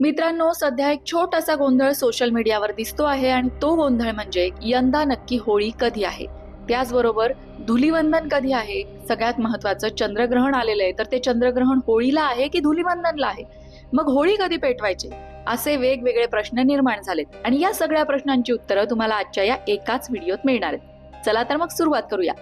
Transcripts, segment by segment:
मित्रांनो सध्या एक छोटासा गोंधळ सोशल मीडियावर दिसतो आहे आणि तो गोंधळ म्हणजे यंदा नक्की होळी कधी आहे? त्याचबरोबर धुलीवंदन कधी आहे? सगळ्यात महत्वाचं चंद्रग्रहण आलेलं आहे. तर ते चंद्रग्रहण होळीला आहे की धुलीवंदनला आहे? मग होळी कधी पेटवायची? असे वेगवेगळे प्रश्न निर्माण झालेत. आणि या सगळ्या प्रश्नांची उत्तरं तुम्हाला आजच्या या एकाच व्हिडिओत मिळणार आहेत. चला तर मग सुरुवात करूया.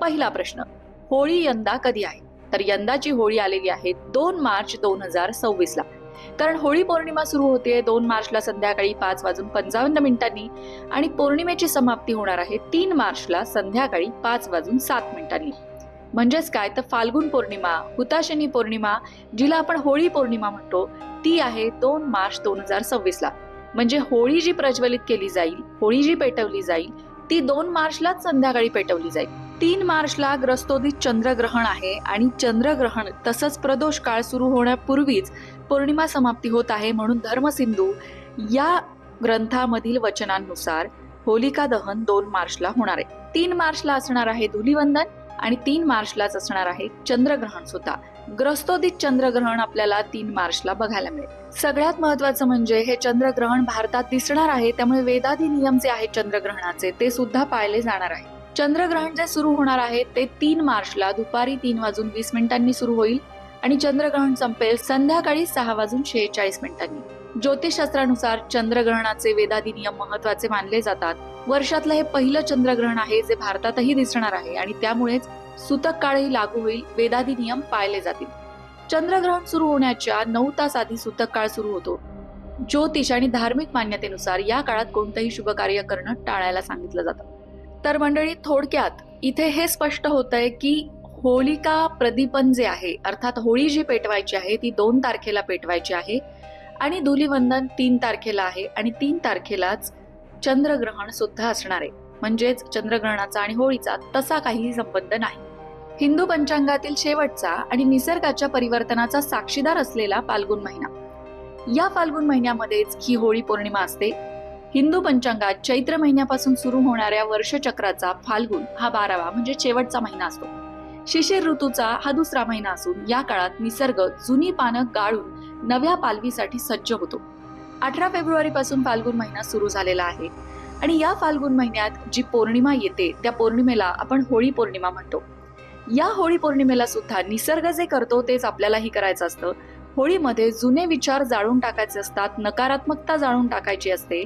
पहिला प्रश्न होळी यंदा कधी आहे? तर यंदाची होळी आलेली आहे दोन मार्च दोन हजार सव्वीस ला कारण होळी पौर्णिमा सुरू होते दोन मार्चला संध्याकाळी पाच वाजून पंचावन्न मिनिटांनी आणि पौर्णिमेची समाप्ती होणार आहे तीन मार्चला संध्याकाळी पाच वाजून सात मिनिटांनी. म्हणजेच काय? तर फाल्गुन पौर्णिमा हुताशनी पौर्णिमा जिला आपण होळी पौर्णिमा म्हणतो ती आहे दोन मार्च दोन हजार सव्वीस ला म्हणजे होळी जी प्रज्वलित केली जाईल होळी जी पेटवली जाईल ती दोन मार्चलाच संध्याकाळी पेटवली जाईल. तीन मार्चला ग्रस्तोदित चंद्रग्रहण आहे आणि चंद्रग्रहण तसंच प्रदोष काळ सुरू होण्यापूर्वीच पौर्णिमा समाप्ती होत आहे म्हणून धर्मसिंधू या ग्रंथामधील वचनांनुसार होलिका दहन दोन मार्चला होणार आहे. तीन मार्चला असणार आहे धुलीवंदन आणि तीन मार्चलाच असणार आहे चंद्रग्रहण सुद्धा. ग्रस्तोदित चंद्रग्रहण आपल्याला तीन मार्चला बघायला मिळेल. सगळ्यात महत्वाचं म्हणजे हे चंद्रग्रहण भारतात दिसणार आहे त्यामुळे वेदादी नियम जे आहेत चंद्रग्रहणाचे ते सुद्धा पाळले जाणार आहे. चंद्रग्रहण जे सुरू होणार आहे ते तीन मार्चला दुपारी तीन वाजून वीस मिनिटांनी सुरू होईल आणि चंद्रग्रहण संपेल संध्याकाळी सहा वाजून शेहेचाळीस मिनिटांनी. ज्योतिषशास्त्रानुसार चंद्रग्रहणाचे वेदादी नियम महत्त्वाचे मानले जातात. वर्षातलं हे पहिलं चंद्रग्रहण आहे जे भारतातही दिसणार आहे आणि त्यामुळेच सुतक काळही लागू होईल वेदादी नियम पाळले जातील. चंद्रग्रहण सुरू होण्याच्या नऊ तास आधी सुतक काळ सुरू होतो. ज्योतिष आणि धार्मिक मान्यतेनुसार या काळात कोणतंही शुभ कार्य करणं टाळायला सांगितलं जातं. तर मंडळी थोडक्यात इथे हे स्पष्ट होत आहे की होलिका प्रदीपन जे आहे अर्थात होळी जी पेटवायची आहे ती दोन तारखेला पेटवायची आहे आणि धुलीवंदन तीन तारखेला आहे आणि तीन तारखेलाच चंद्रग्रहण सुद्धा असणार आहे. म्हणजेच चंद्रग्रहणाचा आणि होळीचा तसा काही संबंध नाही. हिंदू पंचांगातील शेवटचा आणि निसर्गाच्या परिवर्तनाचा साक्षीदार असलेला फाल्गुन महिना. या फाल्गुन महिन्यामध्येच ही होळी पौर्णिमा असते. हिंदू पंचांगात चैत्र महिन्यापासून सुरू होणाऱ्या वर्षचक्राचा फाल्गुन हा बारावा म्हणजे शेवटचा महिना असतो. शिशिर ऋतूचा हा दुसरा महिना असून या काळात निसर्ग जुनी पानं गाळून नव्या पालवीसाठी सज्ज होतो. अठरा फेब्रुवारी पासून फाल्गुन महिना सुरू झालेला आहे. आणि या फाल्गुन महिन्यात जी पौर्णिमा येते त्या पौर्णिमेला आपण होळी पौर्णिमा म्हणतो. या होळी पौर्णिमेला सुद्धा निसर्ग जे करतो तेच आपल्यालाही करायचं असतं. होळीमध्ये जुने विचार जाळून टाकायचे असतात नकारात्मकता जाळून टाकायची असते.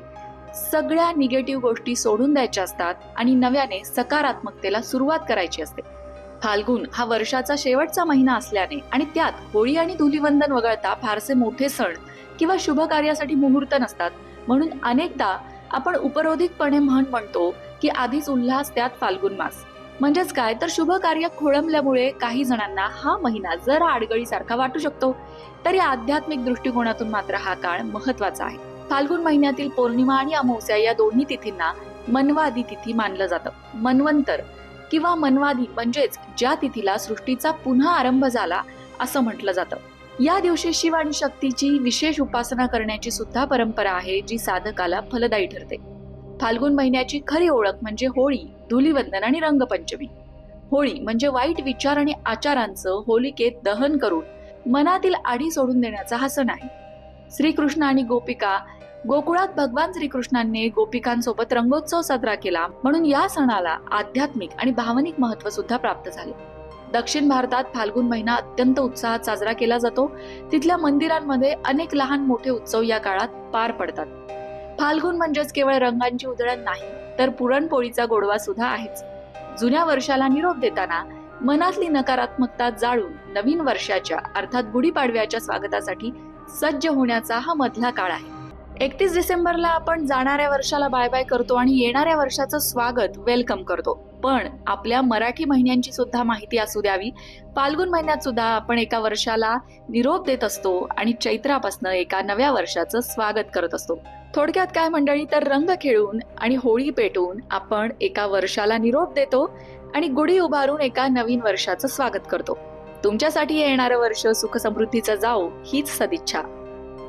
सगळ्या निगेटिव्ह गोष्टी सोडून द्यायच्या असतात आणि नव्याने सकारात्मकतेला सुरुवात करायची असते. फाल्गुन हा वर्षाचा शेवटचा महिना असल्याने आणि त्यात होळी आणि धुलीवंदन वगळता फारसे मोठे सण किंवा शुभ कार्यासाठी मुहूर्त नसतात. म्हणून अनेकदा आपण उपरोधिकपणे म्हण म्हणतो की आधीच उल्हास त्यात फाल्गुन मास. म्हणजेच काय? तर शुभ कार्य खोळंबल्यामुळे काही जणांना हा महिना जरा आडगळीसारखा वाटू शकतो. तरी आध्यात्मिक दृष्टिकोनातून मात्र हा काळ महत्त्वाचा आहे. फाल्गुन महिन्यातील पौर्णिमा आणि अमावस्या या दोन्ही तिथींना मनवादी तिथी मानलं जातं. मनवंतर किंवा मनवादी म्हणजेच ज्या तिथीला सृष्टीचा पुन्हा आरंभ झाला असं म्हटलं जातं. या दिवशी शिव आणि शक्तीची विशेष उपासना करण्याची सुद्धा परंपरा आहे जी साधकाला फलदायी ठरते. फाल्गुन महिन्याची खरी ओळख म्हणजे होळी धुलीवंदन आणि रंगपंचमी. होळी म्हणजे वाईट विचार आणि आचारांचं होलिकेत दहन करून मनातील आडी सोडून देण्याचा हा सण आहे. श्रीकृष्ण आणि गोपिका गोकुळात भगवान श्रीकृष्णांनी गोपिकांसोबत रंगोत्सव साजरा केला. म्हणून या सणाला आध्यात्मिक आणि भावनिक महत्त्व सुद्धा प्राप्त झाले. दक्षिण भारतात फाल्गुन महिना अत्यंत उत्साहात साजरा केला जातो. तिथल्या मंदिरांमध्ये अनेक लहान मोठे उत्सव या काळात पार पडतात. फाल्गुन म्हणजेच केवळ रंगांची उधळण नाही तर पुरणपोळीचा गोडवा सुद्धा आहेच. जुन्या वर्षाला निरोप देताना मनातली नकारात्मकता जाळून नवीन वर्षाच्या अर्थात गुढीपाडव्याच्या स्वागतासाठी सज्ज होण्याचा हा मधला काळ आहे. एकतीस डिसेंबरला आपण जाणाऱ्या वर्षाला बाय बाय करतो आणि येणाऱ्या वर्षाचं स्वागत वेलकम करतो. पण आपल्या मराठी महिन्यांची सुद्धा माहिती असू द्यावी. फाल्गुन महिन्यात सुद्धा आपण एका वर्षाला निरोप देत असतो आणि चैत्रापासनं एका नव्या वर्षाचं स्वागत करत असतो. थोडक्यात काय मंडळी तर रंग खेळून आणि होळी पेटून आपण एका वर्षाला निरोप देतो आणि गुढी उभारून एका नवीन वर्षाचं स्वागत करतो. तुमच्यासाठी येणारं वर्ष सुखसमृद्धीचं जाओ हीच सदिच्छा.